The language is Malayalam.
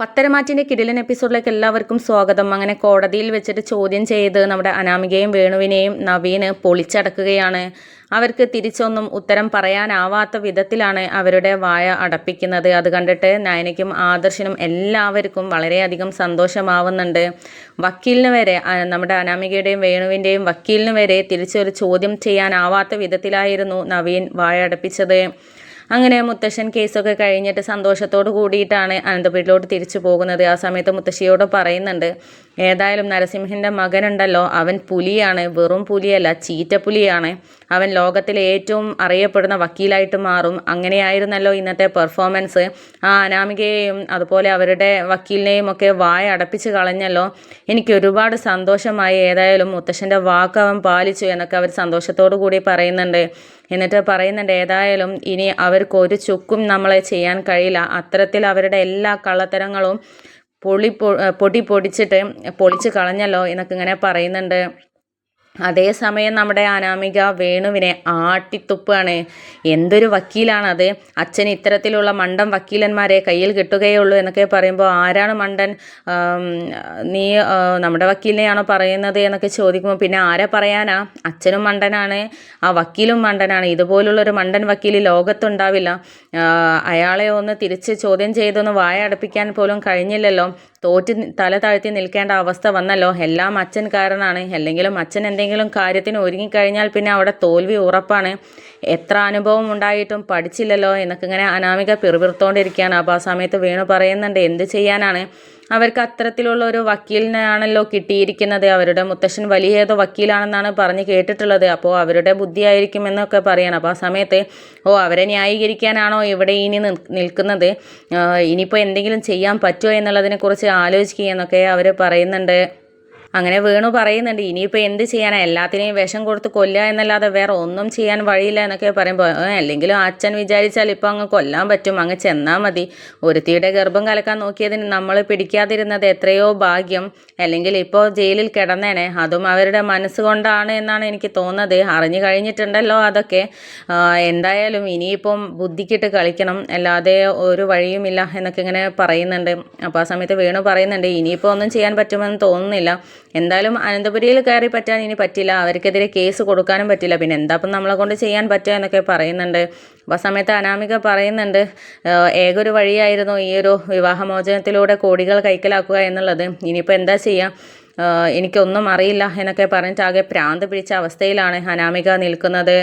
പത്തരമാറ്റിന്റെ കിടിലൻ എപ്പിസോഡിലേക്ക് എല്ലാവർക്കും സ്വാഗതം. അങ്ങനെ കോടതിയിൽ വെച്ചിട്ട് ചോദ്യം ചെയ്ത് നമ്മുടെ അനാമികയും വേണുവിനെയും നവീന് പൊളിച്ചടക്കുകയാണ്. അവർക്ക് തിരിച്ചൊന്നും ഉത്തരം പറയാനാവാത്ത വിധത്തിലാണ് അവരുടെ വായ അടപ്പിക്കുന്നത്. അത് കണ്ടിട്ട് നയനയ്ക്കും ആദർശനും എല്ലാവർക്കും വളരെയധികം സന്തോഷമാവുന്നുണ്ട്. വക്കീലിന് വരെ നമ്മുടെ അനാമികയുടെയും വേണുവിന്റെയും വക്കീലിന് വരെ തിരിച്ചൊരു ചോദ്യം ചെയ്യാനാവാത്ത വിധത്തിലായിരുന്നു നവീൻ വായ അടപ്പിച്ചത്. അങ്ങനെ മുത്തശ്ശൻ കേസൊക്കെ കഴിഞ്ഞിട്ട് സന്തോഷത്തോട് കൂടിയിട്ടാണ് അനന്തപുരിലോട്ട് തിരിച്ചു പോകുന്നത്. ആ സമയത്ത് മുത്തശ്ശിയോട് പറയുന്നുണ്ട് ഏതായാലും നരസിംഹന്റെ മകനുണ്ടല്ലോ. അവൻ പുലിയാണ്. വെറും പുലിയല്ല ചീറ്റപ്പുലിയാണ്. അവൻ ലോകത്തിലെ ഏറ്റവും അറിയപ്പെടുന്ന വക്കീലായിട്ട് മാറും. അങ്ങനെയായിരുന്നല്ലോ ഇന്നത്തെ പെർഫോമൻസ്. ആ അനാമികയെയും അതുപോലെ അവരുടെ വക്കീലിനെയും ഒക്കെ വായ അടപ്പിച്ച് കളഞ്ഞല്ലോ. എനിക്ക് ഒരുപാട് സന്തോഷമായി ഏതായാലും മുത്തശ്ശന്റെ വാക്ക് അവൻ പാലിച്ചു എന്നൊക്കെ അവർ സന്തോഷത്തോടു കൂടി പറയുന്നുണ്ട്. എന്നിട്ട് പറയുന്നുണ്ട് ഏതായാലും ഇനി അവർക്ക് ഒരു ചുക്കും നമ്മളെ ചെയ്യാൻ കഴിയില്ല. അത്തരത്തിൽ അവരുടെ എല്ലാ കള്ളത്തരങ്ങളും പൊളി പൊടി പൊടിച്ചിട്ട് പൊളിച്ച് കളഞ്ഞല്ലോ എന്നൊക്കെ ഇങ്ങനെ പറയുന്നുണ്ട്. അതേസമയം നമ്മുടെ അനാമിക വേണുവിനെ ആട്ടിത്തുപ്പാണ്. എന്തൊരു വക്കീലാണത്. അച്ഛൻ ഇത്തരത്തിലുള്ള മണ്ടൻ വക്കീലന്മാരെ കയ്യിൽ കിട്ടുകയുള്ളൂ എന്നൊക്കെ പറയുമ്പോൾ ആരാണ് മണ്ടൻ? നീ നമ്മുടെ വക്കീലിനെയാണോ പറയുന്നത് എന്നൊക്കെ ചോദിക്കുമ്പോൾ പിന്നെ ആരെ പറയാനാ? അച്ഛനും മണ്ടനാണ്. ആ വക്കീലും മണ്ടനാണ്. ഇതുപോലുള്ളൊരു മണ്ടൻ വക്കീൽ ലോകത്തുണ്ടാവില്ല. അയാളെ ഒന്ന് തിരിച്ച് ചോദ്യം ചെയ്തൊന്ന് വായ അടപ്പിക്കാൻ പോലും കഴിഞ്ഞില്ലല്ലോ. തോറ്റ് തല താഴ്ത്തി നിൽക്കേണ്ട അവസ്ഥ വന്നല്ലോ. എല്ലാം അച്ഛൻ കാരണമാണ് അല്ലെങ്കിലും അച്ഛൻ എന്തെങ്കിലും കാര്യത്തിന് ഒരുങ്ങിക്കഴിഞ്ഞാൽ പിന്നെ അവിടെ തോൽവി ഉറപ്പാണ്. എത്ര അനുഭവം ഉണ്ടായിട്ടും പഠിച്ചില്ലല്ലോ. എന്നൊക്കെ ഇങ്ങനെ അനാമിക പിറുപിറുത്തോണ്ടിരിക്കുകയാണ്. അപ്പോൾ ആ സമയത്ത് വീണു പറയുന്നുണ്ട് എന്ത് ചെയ്യാനാണ്? അവർക്ക് അത്തരത്തിലുള്ള ഒരു വക്കീലിനാണല്ലോ കിട്ടിയിരിക്കുന്നത്. അവരുടെ മുത്തശ്ശൻ വലിയ ഏതോ വക്കീലാണെന്നാണ് പറഞ്ഞ് കേട്ടിട്ടുള്ളത്. അപ്പോൾ അവരുടെ ബുദ്ധിയായിരിക്കും എന്നൊക്കെ പറയണം. അപ്പോൾ ആ സമയത്ത് ഓ അവരെ ന്യായീകരിക്കാനാണോ ഇവിടെ ഇനി നിൽക്കുന്നത്? ഇനിയിപ്പോൾ എന്തെങ്കിലും ചെയ്യാൻ പറ്റുമോ എന്നുള്ളതിനെക്കുറിച്ച് ആലോചിക്കുക എന്നൊക്കെ അവർ പറയുന്നുണ്ട്. അങ്ങനെ വേണു പറയുന്നുണ്ട്. ഇനിയിപ്പോൾ എന്ത് ചെയ്യാനാണ് എല്ലാത്തിനെയും വിഷം കൊടുത്ത് കൊല്ലുക എന്നല്ലാതെ വേറെ ഒന്നും ചെയ്യാൻ വഴിയില്ല എന്നൊക്കെ പറയുമ്പോൾ അല്ലെങ്കിലും അച്ഛൻ വിചാരിച്ചാൽ ഇപ്പോൾ അങ്ങ് കൊല്ലാൻ പറ്റും. അങ്ങ് ചെന്നാൽ മതി. ഒരുത്തിയുടെ ഗർഭം കലക്കാൻ നോക്കിയതിന് നമ്മൾ പിടിക്കാതിരുന്നത് എത്രയോ ഭാഗ്യം. അല്ലെങ്കിൽ ഇപ്പോൾ ജയിലിൽ കിടന്നേനെ. അതും അവരുടെ മനസ്സുകൊണ്ടാണ് എന്നാണ് എനിക്ക് തോന്നുന്നത്. അറിഞ്ഞു കഴിഞ്ഞിട്ടുണ്ടല്ലോ അതൊക്കെ. എന്തായാലും ഇനിയിപ്പം ബുദ്ധിക്കിട്ട് കളിക്കണം. അല്ലാതെ ഒരു വഴിയുമില്ല എന്നൊക്കെ ഇങ്ങനെ പറയുന്നുണ്ട്. അപ്പോൾ ആ സമയത്ത് വേണു പറയുന്നുണ്ട് ഇനിയിപ്പോൾ ഒന്നും ചെയ്യാൻ പറ്റുമെന്ന് തോന്നുന്നില്ല. എന്തായാലും അനന്തപുരിയിൽ കയറി പറ്റാൻ ഇനി പറ്റില്ല. അവർക്കെതിരെ കേസ് കൊടുക്കാനും പറ്റില്ല. പിന്നെ എന്താ ഇപ്പം നമ്മളെ കൊണ്ട് ചെയ്യാൻ പറ്റുക എന്നൊക്കെ പറയുന്നുണ്ട്. അപ്പോൾ സമയത്ത് അനാമിക പറയുന്നുണ്ട് ഏകൊരു വഴിയായിരുന്നു ഈ ഒരു വിവാഹമോചനത്തിലൂടെ കോടികൾ കൈക്കലാക്കുക എന്നുള്ളത്? ഇനിയിപ്പോൾ എന്താ ചെയ്യുക എനിക്കൊന്നും അറിയില്ല എന്നൊക്കെ പറഞ്ഞിട്ട് ആകെ പ്രാന്ത് പിടിച്ച അവസ്ഥയിലാണ് അനാമിക നിൽക്കുന്നത്.